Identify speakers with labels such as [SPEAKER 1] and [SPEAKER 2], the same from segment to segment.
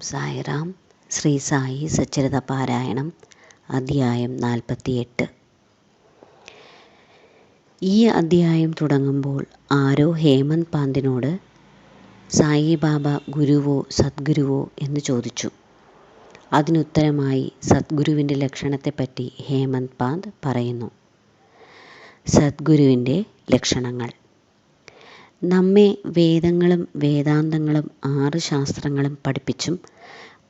[SPEAKER 1] സായിറാം ശ്രീ സായി സച്ചരിത പാരായണം അധ്യായം നാൽപ്പത്തിയെട്ട്. ഈ അധ്യായം തുടങ്ങുമ്പോൾ ആരോ ഹേമന്ത് പാന്തിനോട് സായിബാബ ഗുരുവോ സദ്ഗുരുവോ? എന്ന് ചോദിച്ചു. അതിനുത്തരമായി സദ്ഗുരുവിന്റെ ലക്ഷണത്തെപ്പറ്റി ഹേമന്ത് പാന്ത് പറയുന്നു. സദ്ഗുരുവിന്റെ ലക്ഷണങ്ങൾ. നമ്മെ വേദങ്ങളും വേദാന്തങ്ങളും ആറ് ശാസ്ത്രങ്ങളും പഠിപ്പിച്ചും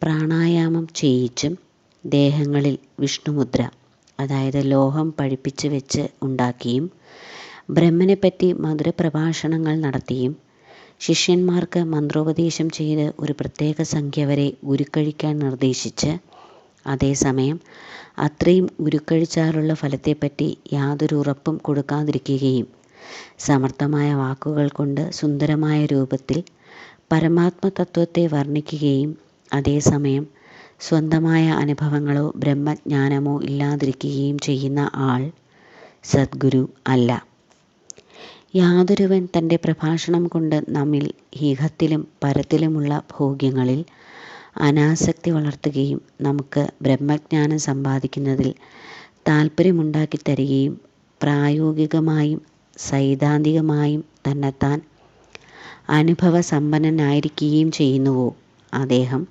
[SPEAKER 1] പ്രാണായാമം ചെയ്യിച്ചും ദേഹങ്ങളിൽ വിഷ്ണുമുദ്ര അതായത് ലോഹം പഴിപ്പിച്ച് വെച്ച് ഉണ്ടാക്കിയും ബ്രഹ്മനെപ്പറ്റി മധുരപ്രഭാഷണങ്ങൾ നടത്തിയും ശിഷ്യന്മാർക്ക് മന്ത്രോപദേശം ചെയ്ത് ഒരു പ്രത്യേക സംഖ്യ വരെ ഉരുക്കഴിക്കാൻ നിർദ്ദേശിച്ച് അതേസമയം അത്രയും ഉരുക്കഴിച്ചാലുള്ള ഫലത്തെപ്പറ്റി യാതൊരു ഉറപ്പും കൊടുക്കാതിരിക്കുകയും സമർത്ഥമായ വാക്കുകൾ കൊണ്ട് സുന്ദരമായ രൂപത്തിൽ പരമാത്മതത്വത്തെ വർണിക്കുകയും അതേസമയം സ്വന്തമായ അനുഭവങ്ങളോ ബ്രഹ്മജ്ഞാനമോ ഇല്ലാതിരിക്കുകയും ചെയ്യുന്ന ആൾ സദ്ഗുരു അല്ല. യാതൊരുവൻ തന്റെ പ്രഭാഷണം കൊണ്ട് നമ്മിൽ ഹീഹത്തിലും പരത്തിലുമുള്ള ഭോഗ്യങ്ങളിൽ അനാസക്തി വളർത്തുകയും നമുക്ക് ബ്രഹ്മജ്ഞാനം സമ്പാദിക്കുന്നതിൽ താല്പര്യമുണ്ടാക്കി തരികയും പ്രായോഗികമായും സൈദ്ധാന്തികമായും തന്നെത്താൻ അനുഭവസമ്പന്നനായിരിക്കുകയും ചെയ്യുന്നുവോ? അദ്ദേഹം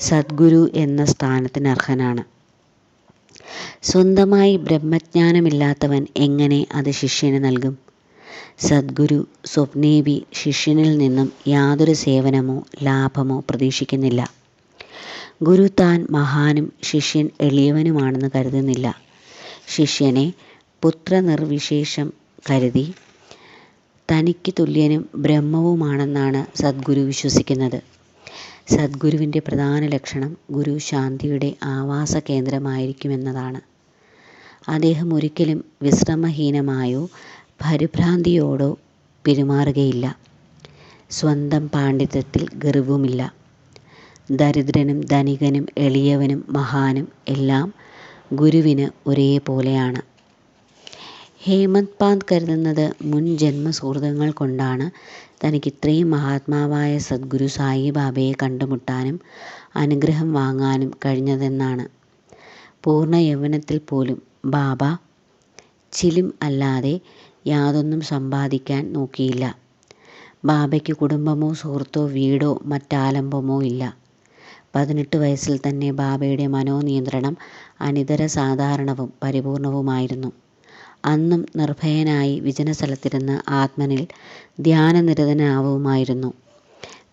[SPEAKER 1] സദ്ഗുരു എന്ന സ്ഥാനത്തിന് അർഹനാണ് സ്വന്തമായി ബ്രഹ്മജ്ഞാനമില്ലാത്തവൻ എങ്ങനെ അത് ശിഷ്യന് നൽകും? സദ്ഗുരു സ്വപ്നേവി ശിഷ്യനിൽ നിന്നും യാതൊരു സേവനമോ ലാഭമോ പ്രതീക്ഷിക്കുന്നില്ല. ഗുരു താൻ മഹാനും ശിഷ്യൻ എളിയവനുമാണെന്ന് കരുതുന്നില്ല. ശിഷ്യനെ പുത്രനിർവിശേഷം കരുതി. തനിക്ക് തുല്യനും ബ്രഹ്മവുമാണെന്നാണ് സദ്ഗുരു വിശ്വസിക്കുന്നത്. സദ്ഗുരുവിന്റെ പ്രധാന ലക്ഷണം ഗുരു ശാന്തിയുടെ ആവാസ കേന്ദ്രമായിരിക്കുമെന്നതാണ്. അദ്ദേഹം ഒരിക്കലും വിശ്രമഹീനമായോ പരിഭ്രാന്തിയോടോ പെരുമാറുകയില്ല. സ്വന്തം പാണ്ഡിത്യത്തിൽ ഗർവുമില്ല. ദരിദ്രനും ധനികനും എളിയവനും മഹാനും എല്ലാം ഗുരുവിന് ഒരേപോലെയാണ്. ഹേമന്ത് പാന്ത് കരുതുന്നത് മുൻ ജന്മ സുഹൃതങ്ങൾ കൊണ്ടാണ്. തനിക്ക് ഇത്രയും മഹാത്മാവായ സദ്ഗുരു സായിബാബയെ കണ്ടുമുട്ടാനും അനുഗ്രഹം വാങ്ങാനും കഴിഞ്ഞതെന്നാണ്. പൂർണ യൗവനത്തിൽ പോലും ബാബ ചിലും അല്ലാതെ യാതൊന്നും സമ്പാദിക്കാൻ നോക്കിയില്ല. ബാബയ്ക്ക് കുടുംബമോ സുഹൃത്തോ വീടോ മറ്റാലംബമോ ഇല്ല. പതിനെട്ട് വയസ്സിൽ തന്നെ ബാബയുടെ മനോനിയന്ത്രണം അനിതര സാധാരണവും പരിപൂർണവുമായിരുന്നു. അന്നും നിർഭയനായി വിജനസ്ഥലത്തിരുന്ന് ആത്മനിൽ ധ്യാനനിരതനാവുമായിരുന്നു.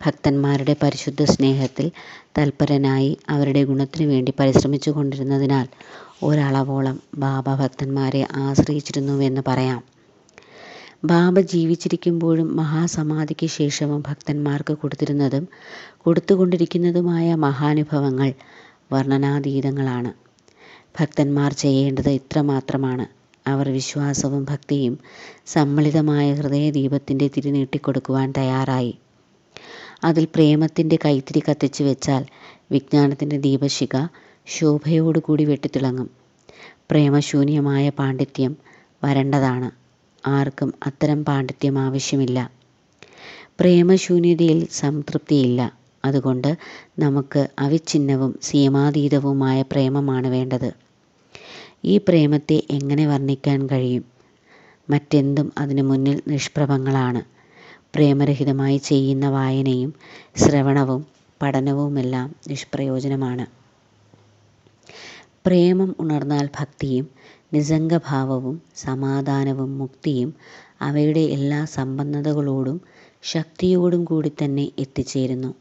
[SPEAKER 1] ഭക്തന്മാരുടെ പരിശുദ്ധ സ്നേഹത്തിൽ തൽപരനായി അവരുടെ ഗുണത്തിനു വേണ്ടി പരിശ്രമിച്ചു കൊണ്ടിരുന്നതിനാൽ ഒരളവോളം ബാബ ഭക്തന്മാരെ ആശ്രയിച്ചിരുന്നുവെന്ന് പറയാം. ബാബ ജീവിച്ചിരിക്കുമ്പോഴും മഹാസമാധിക്ക് ശേഷവും ഭക്തന്മാർക്ക് കൊടുത്തിരുന്നതും കൊടുത്തുകൊണ്ടിരിക്കുന്നതുമായ മഹാനുഭവങ്ങൾ വർണനാതീതങ്ങളാണ്. ഭക്തന്മാർ ചെയ്യേണ്ടത് ഇത്രമാത്രമാണ്. അവർ വിശ്വാസവും ഭക്തിയും സമ്മിളിതമായ ഹൃദയദീപത്തിന്റെ തിരിനീട്ടിക്കൊടുക്കുവാൻ തയ്യാറായി. അതിൽ പ്രേമത്തിന്റെ കൈത്തിരി കത്തിച്ചു വെച്ചാൽ വിജ്ഞാനത്തിന്റെ ദീപശിഖ ശോഭയോടുകൂടി വെട്ടിത്തിളങ്ങും. പ്രേമശൂന്യമായ പാണ്ഡിത്യം വരേണ്ടതാണ്. ആർക്കും അത്തരം പാണ്ഡിത്യം ആവശ്യമില്ല. പ്രേമശൂന്യതയിൽ സംതൃപ്തിയില്ല. അതുകൊണ്ട് നമുക്ക് അവിഛിന്നവും സീമാതീതവുമായ പ്രേമമാണ് വേണ്ടത്. ഈ പ്രേമത്തെ എങ്ങനെ വർണിക്കാൻ കഴിയും? മറ്റെന്തും അതിനു മുന്നിൽ നിഷ്പ്രഭങ്ങളാണ്. പ്രേമരഹിതമായി ചെയ്യുന്ന വായനയും ശ്രവണവും പഠനവുമെല്ലാം നിഷ്പ്രയോജനമാണ്. പ്രേമം ഉണർന്നാൽ ഭക്തിയും നിസംഗഭാവവും സമാധാനവും മുക്തിയും അവയുടെ എല്ലാ സമ്പന്നതകളോടും ശക്തിയോടും കൂടി തന്നെ എത്തിച്ചേരുന്നു.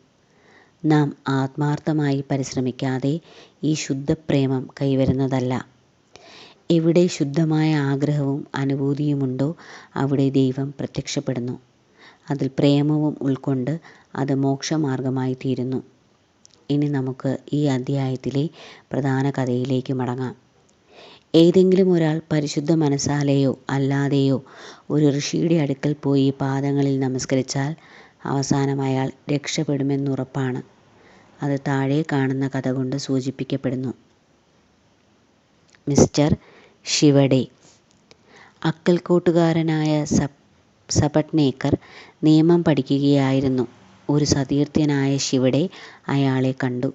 [SPEAKER 1] നാം ആത്മാർത്ഥമായി പരിശ്രമിക്കാതെ ഈ ശുദ്ധപ്രേമം കൈവരുന്നതല്ല. എവിടെ ശുദ്ധമായ ആഗ്രഹവും അനുഭൂതിയുമുണ്ടോ അവിടെ ദൈവം പ്രത്യക്ഷപ്പെടുന്നു. അതിൽ പ്രേമവും ഉൾക്കൊണ്ട് അത് മോക്ഷമാർഗമായി തീരുന്നു ഇനി നമുക്ക് ഈ അധ്യായത്തിലെ പ്രധാന കഥയിലേക്ക് മടങ്ങാം. ഏതെങ്കിലും ഒരാൾ പരിശുദ്ധ മനസ്സാലെയോ അല്ലാതെയോ ഒരു ഋഷിയുടെ അടുക്കൽ പോയി പാദങ്ങളിൽ നമസ്കരിച്ചാൽ അവസാനം അയാൾ രക്ഷപ്പെടുമെന്നുറപ്പാണ്. അത് താഴെ കാണുന്ന കഥ കൊണ്ട് സൂചിപ്പിക്കപ്പെടുന്നു. മിസ്റ്റർ ശിവഡെ അക്കൽക്കോട്ടുകാരനായ സപ് സപട്നേക്കർ നിയമം പഠിക്കുകയായിരുന്നു ഒരു സതീർത്ഥ്യനായ ശിവടെ അയാളെ കണ്ടു.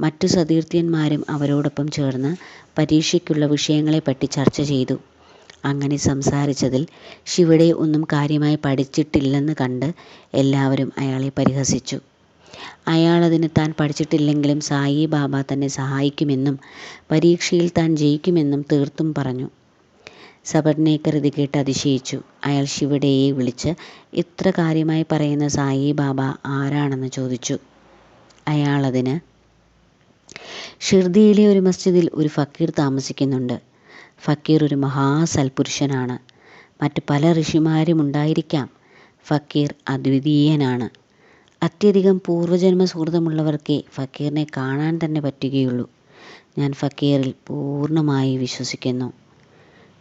[SPEAKER 1] മറ്റു സതീർത്ഥ്യന്മാരും അവരോടൊപ്പം ചേർന്ന് പരീക്ഷയ്ക്കുള്ള വിഷയങ്ങളെപ്പറ്റി ചർച്ച ചെയ്തു. അങ്ങനെ സംസാരിച്ചതിൽ ശിവടെ ഒന്നും കാര്യമായി പഠിച്ചിട്ടില്ലെന്ന് കണ്ട് എല്ലാവരും അയാളെ പരിഹസിച്ചു. അയാളതിന് താൻ പഠിച്ചിട്ടില്ലെങ്കിലും സായി ബാബ തന്നെ സഹായിക്കുമെന്നും പരീക്ഷയിൽ താൻ ജയിക്കുമെന്നും തീർത്തും പറഞ്ഞു. സബർണേക്കർ ഇത് കേട്ട് അതിശയിച്ചു. അയാൾ ശിവഡെയെ വിളിച്ച് ഇത്ര കാര്യമായി പറയുന്ന സായി ബാബ ആരാണെന്ന് ചോദിച്ചു. അയാളതിന് ഷിർദിയിലെ ഒരു മസ്ജിദിൽ ഒരു ഫക്കീർ താമസിക്കുന്നുണ്ട്. ഫക്കീർ ഒരു മഹാസൽപുരുഷനാണ്. മറ്റ് പല ഋഷിമാരും ഉണ്ടായിരിക്കാം ഫക്കീർ അദ്വിതീയനാണ്. അത്യധികം പൂർവജന്മ സുഹൃതമുള്ളവർക്കേ ഫക്കീറിനെ കാണാൻ തന്നെ പറ്റുകയുള്ളൂ. ഞാൻ ഫക്കീറിൽ പൂർണമായി വിശ്വസിക്കുന്നു.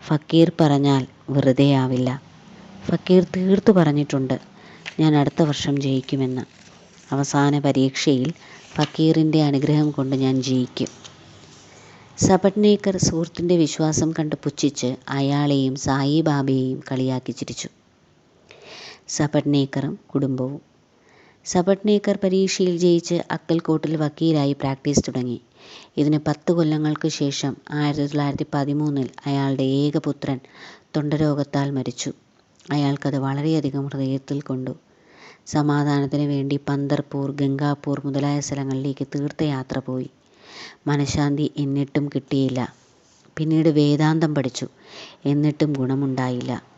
[SPEAKER 1] ഫക്കീർ പറഞ്ഞാൽ വെറുതെയാവില്ല. ഫക്കീർ തീർത്തു പറഞ്ഞിട്ടുണ്ട് ഞാൻ അടുത്ത വർഷം ജയിക്കുമെന്ന്. അവസാന പരീക്ഷയിൽ ഫക്കീറിന്റെ അനുഗ്രഹം കൊണ്ട് ഞാൻ ജയിക്കും. സപട്നേക്കർ സുഹൃത്തിന്റെ വിശ്വാസം കണ്ട് പുച്ഛിച്ച് അയാളെയും സായിബാബയെയും കളിയാക്കി ചിരിച്ചു. സപട്നേക്കറും കുടുംബവും സപട്നേക്കർ പരീക്ഷയിൽ ജയിച്ച് അക്കൽക്കോട്ടിൽ വക്കീലായി പ്രാക്ടീസ് തുടങ്ങി. ഇതിന് പത്ത് കൊല്ലങ്ങൾക്ക് ശേഷം ആയിരത്തി തൊള്ളായിരത്തി പതിമൂന്നിൽ അയാളുടെ ഏക പുത്രൻ തൊണ്ടരോഗത്താൽ മരിച്ചു. അയാൾക്കത് വളരെയധികം ഹൃദയത്തിൽ കൊണ്ടു. സമാധാനത്തിന് വേണ്ടി പന്തർപൂർ, ഗംഗാപൂർ മുതലായ സ്ഥലങ്ങളിലേക്ക് തീർത്ഥയാത്ര പോയി. മനഃശാന്തി എന്നിട്ടും കിട്ടിയില്ല. പിന്നീട് വേദാന്തം പഠിച്ചു. എന്നിട്ടും ഗുണമുണ്ടായില്ല.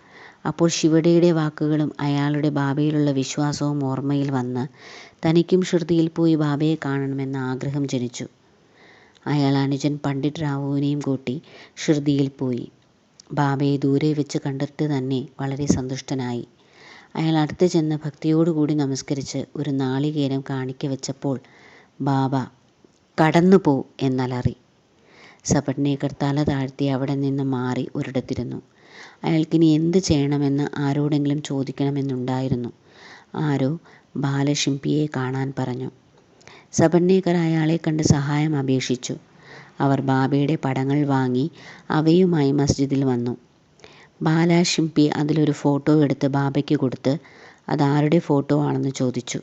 [SPEAKER 1] അപ്പോൾ ശിവടിയുടെ വാക്കുകളും അയാളുടെ ബാബയിലുള്ള വിശ്വാസവും ഓർമ്മയിൽ വന്ന് തനിക്കും ശ്രുതിയിൽ പോയി ബാബയെ കാണണമെന്ന ആഗ്രഹം ജനിച്ചു. അയാൾ അനുജൻ പണ്ഡിറ്റ് റാവുവിനെയും കൂട്ടി ഷിർദിയിൽ പോയി. ബാബയെ ദൂരെ വെച്ച് കണ്ടിട്ട് തന്നെ വളരെ സന്തുഷ്ടനായി. അയാൾ അടുത്ത് ചെന്ന് ഭക്തിയോടുകൂടി നമസ്കരിച്ച് ഒരു നാളികേരം കാണിക്ക വെച്ചപ്പോൾ ബാബ "കടന്നു പോ" എന്നലറി. സപട്നേക്കർ തല താഴ്ത്തി അവിടെ നിന്ന് മാറി ഒരിടത്തിരുന്നു. അയാൾക്കിനി എന്ത് ചെയ്യണമെന്ന് ആരോടെങ്കിലും ചോദിക്കണമെന്നുണ്ടായിരുന്നു. ആരോ ബാലശിംപിയെ കാണാൻ പറഞ്ഞു. സപട്നേക്കർ അയാളെ കണ്ട് സഹായം അപേക്ഷിച്ചു. അവർ ബാബയുടെ പടങ്ങൾ വാങ്ങി അവയുമായി മസ്ജിദിൽ വന്നു. ബാലാഷിംപി അതിലൊരു ഫോട്ടോ എടുത്ത് ബാബയ്ക്ക് കൊടുത്ത് ആരുടെ ഫോട്ടോ ആണെന്ന് ചോദിച്ചു.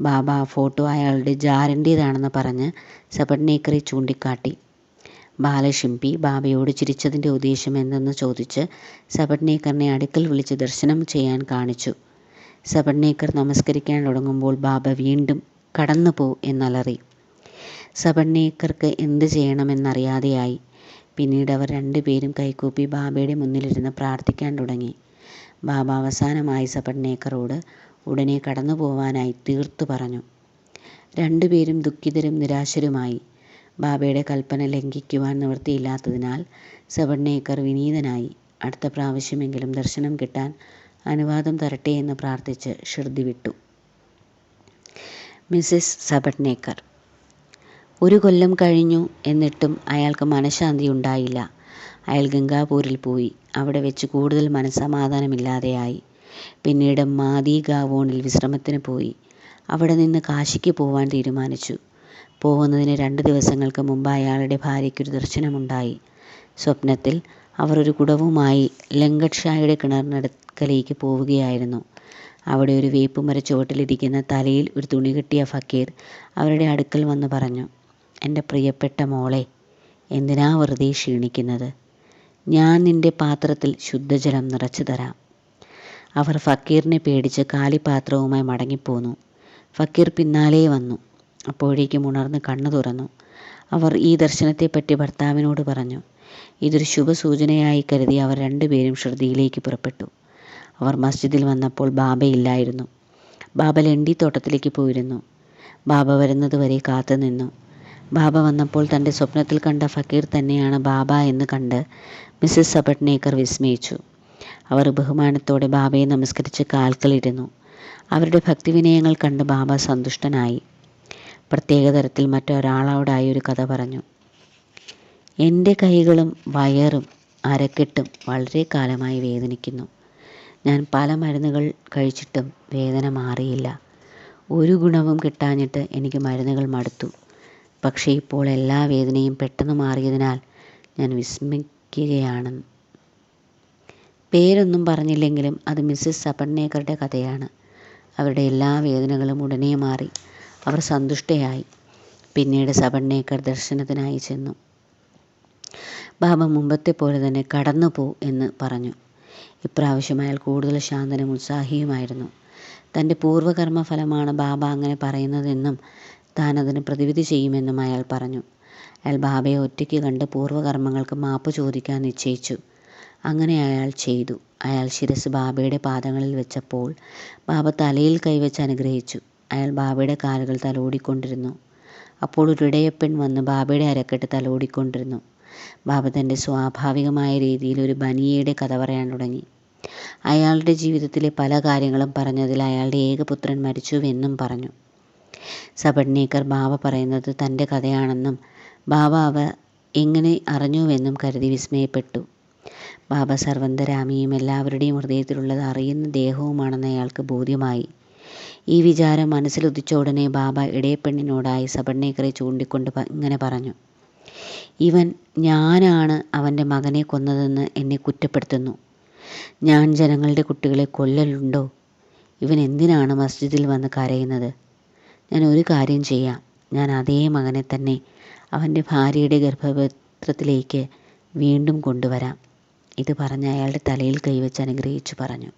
[SPEAKER 1] ബാബ ആ ഫോട്ടോ അയാളുടെ ജാരന്റേതാണെന്ന് പറഞ്ഞ് സബർണേക്കറെ ചൂണ്ടിക്കാട്ടി. ബാലഷിംപി ബാബയോട് ചിരിച്ചതിന്റെ ഉദ്ദേശ്യം എന്തെന്ന് ചോദിച്ച് സപട്നേക്കറിനെ അടുക്കൽ വിളിച്ച് ദർശനം ചെയ്യാൻ കാണിച്ചു. സപട്നേക്കർ നമസ്കരിക്കാൻ തുടങ്ങുമ്പോൾ ബാബ വീണ്ടും "കടന്നു പോ" എന്നലറി. സപട്നേക്കർക്ക് എന്ത് ചെയ്യണമെന്നറിയാതെയായി. പിന്നീട് അവർ രണ്ടുപേരും കൈകൂപ്പി ബാബയുടെ മുന്നിലിരുന്ന് പ്രാർത്ഥിക്കാൻ തുടങ്ങി. ബാബ അവസാനമായി സപട്നേക്കറോട് ഉടനെ കടന്നു പോവാനായി തീർത്തു പറഞ്ഞു. രണ്ടുപേരും ദുഃഖിതരും നിരാശരുമായി. ബാബയുടെ കൽപ്പന ലംഘിക്കുവാൻ നിവൃത്തിയില്ലാത്തതിനാൽ സപട്നേക്കർ വിനീതനായി. അടുത്ത പ്രാവശ്യമെങ്കിലും ദർശനം കിട്ടാൻ അനുവാദം തരട്ടെ എന്ന് പ്രാർത്ഥിച്ച് ഷിർദി വിട്ടു. മിസസ് സബട്നേക്കർ ഒരു കൊല്ലം കഴിഞ്ഞു. എന്നിട്ടും അയാൾക്ക് മനഃശാന്തി ഉണ്ടായില്ല അയാൾ ഗംഗാപൂരിൽ പോയി. അവിടെ വെച്ച് കൂടുതൽ മനസ്സമാധാനമില്ലാതെയായി. പിന്നീട് മാദി ഗാവോണിൽ വിശ്രമത്തിന് പോയി. അവിടെ നിന്ന് കാശിക്ക് പോവാൻ തീരുമാനിച്ചു. പോകുന്നതിന് രണ്ട് ദിവസങ്ങൾക്ക് മുമ്പ് അയാളുടെ ഭാര്യയ്ക്കൊരു ദർശനമുണ്ടായി. സ്വപ്നത്തിൽ അവർ ഒരു കുടവുമായി ലങ്കട്ട് ഷായുടെ കിണറിനടുക്കലേക്ക് പോവുകയായിരുന്നു. അവിടെ ഒരു വേപ്പുമരച്ചുവട്ടിലിരിക്കുന്ന തലയിൽ ഒരു തുണി കെട്ടിയ ഫക്കീർ അവരുടെ അടുക്കൽ വന്ന് പറഞ്ഞു എന്റെ പ്രിയപ്പെട്ട മോളെ, എന്തിനാ വെറുതെ ക്ഷീണിക്കുന്നത്? ഞാൻ നിന്റെ പാത്രത്തിൽ ശുദ്ധജലം നിറച്ചു തരാം. അവർ ഫക്കീറിനെ പേടിച്ച് കാലിപാത്രവുമായി മടങ്ങിപ്പോന്നു. ഫക്കീർ പിന്നാലെ വന്നു. അപ്പോഴേക്കും ഉണർന്ന് കണ്ണു തുറന്നു. അവർ ഈ ദർശനത്തെപ്പറ്റി ഭർത്താവിനോട് പറഞ്ഞു. ഇതൊരു ശുഭസൂചനയായി കരുതി അവർ രണ്ടുപേരും ശ്രദ്ധയിലേക്ക് പുറപ്പെട്ടു. അവർ മസ്ജിദിൽ വന്നപ്പോൾ ബാബയില്ലായിരുന്നു. ബാബ ലണ്ടി തോട്ടത്തിലേക്ക് പോയിരുന്നു. ബാബ വരുന്നതുവരെ കാത്തുനിന്നു. ബാബ വന്നപ്പോൾ തന്റെ സ്വപ്നത്തിൽ കണ്ട ഫക്കീർ തന്നെയാണ് ബാബ എന്ന് കണ്ട് മിസ്സസ് സബട്നേക്കർ വിസ്മയിച്ചു. അവർ ബഹുമാനത്തോടെ ബാബയെ നമസ്കരിച്ച് കാൽക്കലിരുന്നു. അവരുടെ ഭക്തിവിനയങ്ങൾ കണ്ട് ബാബ സന്തുഷ്ടനായി. പ്രത്യേകതരത്തിൽ മറ്റൊരാളോടായി ഒരു കഥ പറഞ്ഞു. എന്റെ കൈകളും വയറും അരക്കെട്ടും വളരെ കാലമായി വേദനിക്കുന്നു. ഞാൻ പല മരുന്നുകൾ കഴിച്ചിട്ടും വേദന മാറിയില്ല. ഒരു ഗുണവും കിട്ടാഞ്ഞിട്ട് എനിക്ക് മരുന്നുകൾ മടുത്തു. പക്ഷേ ഇപ്പോൾ എല്ലാ വേദനയും പെട്ടെന്ന് മാറിയതിനാൽ ഞാൻ വിസ്മിക്കുകയാണ് പേരൊന്നും പറഞ്ഞില്ലെങ്കിലും അത് മിസ്സസ് സപട്നേക്കറുടെ കഥയാണ്. അവരുടെ എല്ലാ വേദനകളും ഉടനെ മാറി അവർ സന്തുഷ്ടയായി. പിന്നീട് സബണ്ണേക്കർ ദർശനത്തിനായി ചെന്നു. ബാബ മുമ്പത്തെ പോലെ തന്നെ കടന്നു പോ എന്ന് പറഞ്ഞു. ഇപ്രാവശ്യം അയാൾ കൂടുതൽ ശാന്തനും ഉത്സാഹിയുമായിരുന്നു. തന്റെ പൂർവകർമ്മ ഫലമാണ് ബാബ അങ്ങനെ പറയുന്നതെന്നും താൻ അതിന് പ്രതിവിധി ചെയ്യുമെന്നും അയാൾ പറഞ്ഞു. അയാൾ ബാബയെ ഒറ്റയ്ക്ക് കണ്ട് പൂർവകർമ്മങ്ങൾക്ക് മാപ്പ് ചോദിക്കാൻ നിശ്ചയിച്ചു. അങ്ങനെ അയാൾ ചെയ്തു. അയാൾ ശിരസ് ബാബയുടെ പാദങ്ങളിൽ വെച്ചപ്പോൾ ബാബ തലയിൽ കൈവച്ച് അനുഗ്രഹിച്ചു. അയാൾ ബാബയുടെ കാലുകൾ തലോടിക്കൊണ്ടിരുന്നു. അപ്പോൾ ഒരു ഇടയപ്പൻ വന്ന് ബാബയുടെ അരക്കെട്ട് തലോടിക്കൊണ്ടിരുന്നു. ബാബ തന്റെ സ്വാഭാവികമായ രീതിയിൽ ഒരു ബനിയയുടെ കഥ പറയാൻ തുടങ്ങി. അയാളുടെ ജീവിതത്തിലെ പല കാര്യങ്ങളും പറഞ്ഞതിൽ അയാളുടെ ഏകപുത്രൻ മരിച്ചുവെന്നും പറഞ്ഞു. സബഡ്നേക്കർ ബാബ പറയുന്നത് തന്റെ കഥയാണെന്നും ബാബ അവ എങ്ങനെ അറിഞ്ഞുവെന്നും കരുതി വിസ്മയപ്പെട്ടു. ബാബ സർവന്തരാമിയും എല്ലാവരുടെയും ഹൃദയത്തിലുള്ളത് അറിയുന്ന ദേഹവുമാണെന്ന് അയാൾക്ക് ബോധ്യമായി. ഈ വിചാരം മനസ്സിലുദിച്ച ഉടനെ ബാബ ഇടയപ്പെണ്ണിനോടായി സബർണേക്കറെ ചൂണ്ടിക്കൊണ്ട് ഇങ്ങനെ പറഞ്ഞു. ഇവൻ ഞാനാണ് അവന്റെ മകനെ കൊന്നതെന്ന് എന്നെ കുറ്റപ്പെടുത്തുന്നു. ഞാൻ ജനങ്ങളുടെ കുട്ടികളെ കൊല്ലലുണ്ടോ? ഇവൻ എന്തിനാണ് മസ്ജിദിൽ വന്ന് കരയുന്നത്? ഞാൻ ഒരു കാര്യം ചെയ്യാം. ഞാൻ അതേ മകനെ തന്നെ അവന്റെ ഭാര്യയുടെ ഗർഭപത്രത്തിലേക്ക് വീണ്ടും കൊണ്ടുവരാം. ഇത് പറഞ്ഞ് അയാളുടെ തലയിൽ കൈവച്ച് അനുഗ്രഹിച്ചു പറഞ്ഞു.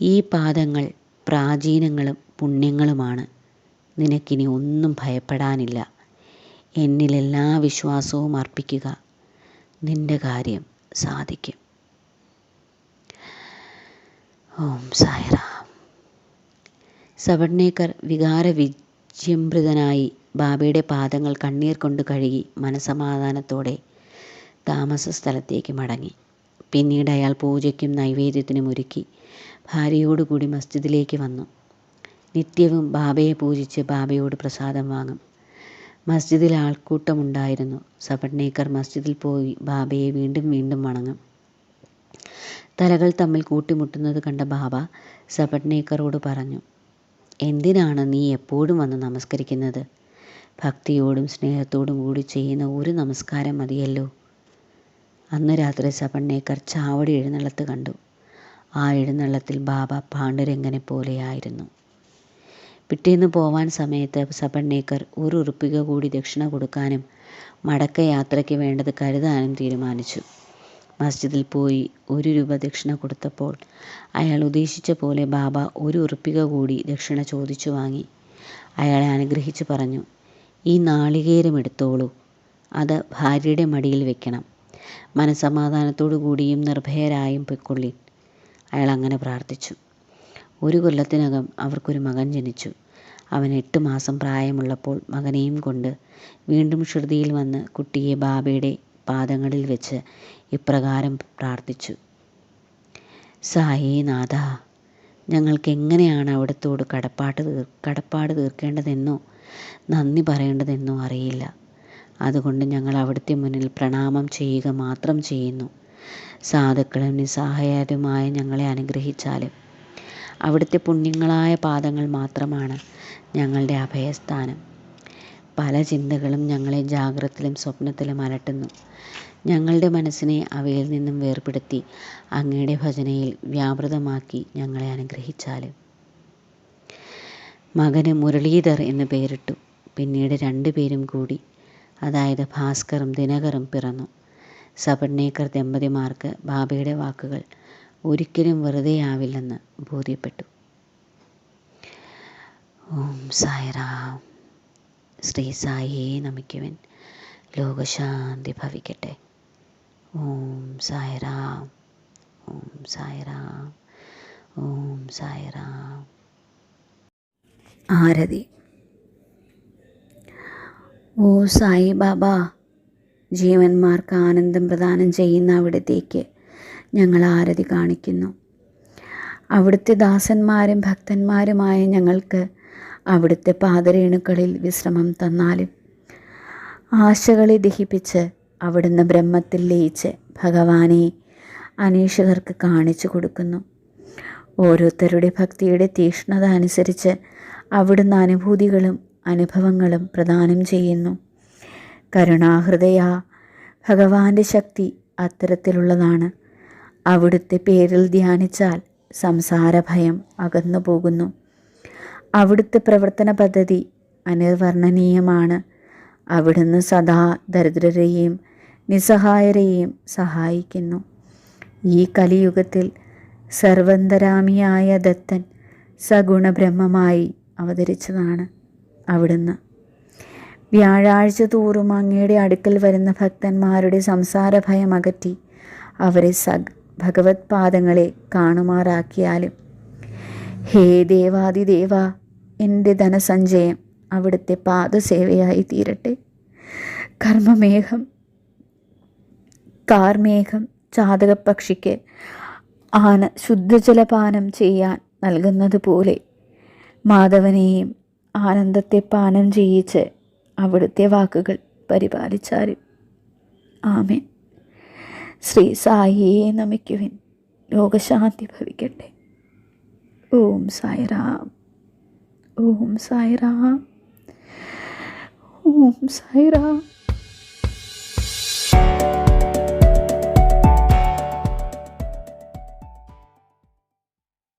[SPEAKER 1] ഈ പാദങ്ങൾ പ്രാചീനങ്ങളും പുണ്യങ്ങളുമാണ്. നിനക്കിനി ഒന്നും ഭയപ്പെടാനില്ല. എന്നിലെല്ലാ വിശ്വാസവും അർപ്പിക്കുക നിന്റെ കാര്യം സാധിക്കും. ഓം സായറാം. സവർണേക്കർ വികാര വിജയംഭൃതനായി ബാബയുടെ പാദങ്ങൾ കണ്ണീർ കൊണ്ട് കഴുകി മനസമാധാനത്തോടെ താമസ സ്ഥലത്തേക്ക് മടങ്ങി. പിന്നീട് അയാൾ പൂജയ്ക്കും നൈവേദ്യത്തിനും ഒരുക്കി ഭാര്യയോടുകൂടി മസ്ജിദിലേക്ക് വന്നു. നിത്യവും ബാബയെ പൂജിച്ച് ബാബയോട് പ്രസാദം വാങ്ങും. മസ്ജിദിൽ ആൾക്കൂട്ടമുണ്ടായിരുന്നു. സബർണേക്കർ മസ്ജിദിൽ പോയി ബാബയെ വീണ്ടും വീണ്ടും വണങ്ങും. തലകൾ തമ്മിൽ കൂട്ടിമുട്ടുന്നത് കണ്ട ബാബ സബർണേക്കറോട് പറഞ്ഞു എന്തിനാണ് നീ എപ്പോഴും വന്ന് നമസ്കരിക്കുന്നത്? ഭക്തിയോടും സ്നേഹത്തോടും കൂടി ചെയ്യുന്ന ഒരു നമസ്കാരം മതിയല്ലോ. അന്ന് രാത്രി സബർണേക്കർ ചാവടി എഴുന്നള്ളത്ത് കണ്ടു. ആ എഴുന്നള്ളത്തിൽ ബാബ പാണ്ഡുരംഗനെ പോലെയായിരുന്നു. പിറ്റേന്ന് പോവാൻ സമയത്ത് സപണ്ണേക്കർ ഒരു ഉറുപ്പിക കൂടി ദക്ഷിണ കൊടുക്കാനും മടക്ക യാത്രയ്ക്ക് വേണ്ടത് കരുതാനും തീരുമാനിച്ചു. മസ്ജിദിൽ പോയി ഒരു രൂപ ദക്ഷിണ കൊടുത്തപ്പോൾ അയാൾ ഉദ്ദേശിച്ച പോലെ ബാബ ഒരു ഉറുപ്പിക കൂടി ദക്ഷിണ ചോദിച്ചു വാങ്ങി. അയാളെ അനുഗ്രഹിച്ചു പറഞ്ഞു ഈ നാളികേരം എടുത്തോളൂ. അത് ഭാര്യയുടെ മടിയിൽ വെക്കണം. മനസമാധാനത്തോടു കൂടിയും നിർഭയരായും പൊയ്ക്കൊള്ളി അയാൾ അങ്ങനെ പ്രാർത്ഥിച്ചു. ഒരു കൊല്ലത്തിനകം അവർക്കൊരു മകൻ ജനിച്ചു. അവൻ എട്ട് മാസം പ്രായമുള്ളപ്പോൾ മകനെയും കൊണ്ട് വീണ്ടും ശ്രുതിയിൽ വന്ന് കുട്ടിയെ ബാബയുടെ പാദങ്ങളിൽ വെച്ച് ഇപ്രകാരം പ്രാർത്ഥിച്ചു. സായേ നാഥ ഞങ്ങൾക്ക് എങ്ങനെയാണ് അവിടത്തോട് കടപ്പാട്ട് തീർ കടപ്പാട് തീർക്കേണ്ടതെന്നോ നന്ദി പറയേണ്ടതെന്നോ അറിയില്ല. അതുകൊണ്ട് ഞങ്ങൾ അവിടുത്തെ മുന്നിൽ പ്രണാമം ചെയ്യുക മാത്രം ചെയ്യുന്നു. സാധുക്കളും നിസ്സഹായരുമായ ഞങ്ങളെ അനുഗ്രഹിച്ചാലും. അവിടുത്തെ പുണ്യങ്ങളായ പാദങ്ങൾ മാത്രമാണ് ഞങ്ങളുടെ അഭയസ്ഥാനം. പല ചിന്തകളും ഞങ്ങളെ ജാഗ്രതയിലും സ്വപ്നത്തിലും അലട്ടുന്നു. ഞങ്ങളുടെ മനസ്സിനെ അവയിൽ നിന്നും വേർപെടുത്തി അങ്ങയുടെ ഭജനയിൽ വ്യാപൃതമാക്കി ഞങ്ങളെ അനുഗ്രഹിച്ചാലും. മകന് മുരളീധർ എന്ന് പേരിട്ടു. പിന്നീട് രണ്ടുപേരും കൂടി അതായത് ഭാസ്കറും ദിനകറും പിറന്നു. സബർണേക്കർ ദമ്പതിമാർക്ക് ബാബയുടെ വാക്കുകൾ ഒരിക്കലും വെറുതെയാവില്ലെന്ന് ബോധ്യപ്പെട്ടു. ഓം സായിറാം. ശ്രീ സായിയെ നമിക്കുവൻ ലോകശാന്തി ഭവിക്കട്ടെ. ഓം സായിറാം. ഓം സായിറാം. ഓം സായിറാം. ആരതി. ഓ സായി ബാബ ജീവന്മാർക്ക് ആനന്ദം പ്രദാനം ചെയ്യുന്ന അവിടത്തേക്ക് ഞങ്ങൾ ആരതി കാണിക്കുന്നു. അവിടുത്തെ ദാസന്മാരും ഭക്തന്മാരുമായ ഞങ്ങൾക്ക് അവിടുത്തെ പാതരേണുക്കളിൽ വിശ്രമം തന്നാലും ആശകളെ ദഹിപ്പിച്ച് അവിടുന്ന് ബ്രഹ്മത്തിൽ ലയിച്ച് ഭഗവാനെ അനേഷകർക്ക് കാണിച്ചു കൊടുക്കുന്നു. ഓരോരുത്തരുടെ ഭക്തിയുടെ തീക്ഷ്ണത അനുസരിച്ച് അവിടുന്ന് അനുഭൂതികളും അനുഭവങ്ങളും പ്രദാനം ചെയ്യുന്നു. കരുണാഹൃദയ. ഭഗവാന്റെ ശക്തി അത്തരത്തിലുള്ളതാണ്. അവിടുത്തെ പേരിൽ ധ്യാനിച്ചാൽ
[SPEAKER 2] സംസാരഭയം അകന്നു പോകുന്നു അവിടുത്തെ പ്രവർത്തന പദ്ധതി അനിർവർണനീയമാണ്. അവിടുന്ന് സദാ ദരിദ്രരെയും നിസ്സഹായരെയും സഹായിക്കുന്നു. ഈ കലിയുഗത്തിൽ സർവന്തരാമിയായ ദത്തൻ സഗുണബ്രഹ്മമായി അവതരിച്ചതാണ് അവിടുന്ന്. വ്യാഴാഴ്ച തോറും അങ്ങയുടെ അടുക്കൽ വരുന്ന ഭക്തന്മാരുടെ സംസാര ഭയം അകറ്റി അവരെ സഗ് ഭഗവത് പാദങ്ങളെ കാണുമാറാക്കിയാലും ഹേ ദേവാദിദേവ എന്റെ ധനസഞ്ചയം അവിടുത്തെ പാദസേവയായി തീരട്ടെ. കർമ്മമേഘം കാർമേഘം ചാതകപ്പക്ഷിക്ക് ആന ശുദ്ധജലപാനം ചെയ്യാൻ നൽകുന്നത് പോലെ മാധവനെയും ആനന്ദത്തെ പാനം ചെയ്യിച്ച് അവിടുത്തെ വാക്കുകൾ പരിപാലിച്ചാലും. ആമേ ശ്രീ സായിയെ നമിക്കുവിൻ. ലോകശാന്തി ഭവിക്കട്ടെ. ഓം സായിറാം. ഓം സായിറാം. ഓം സായിറാം.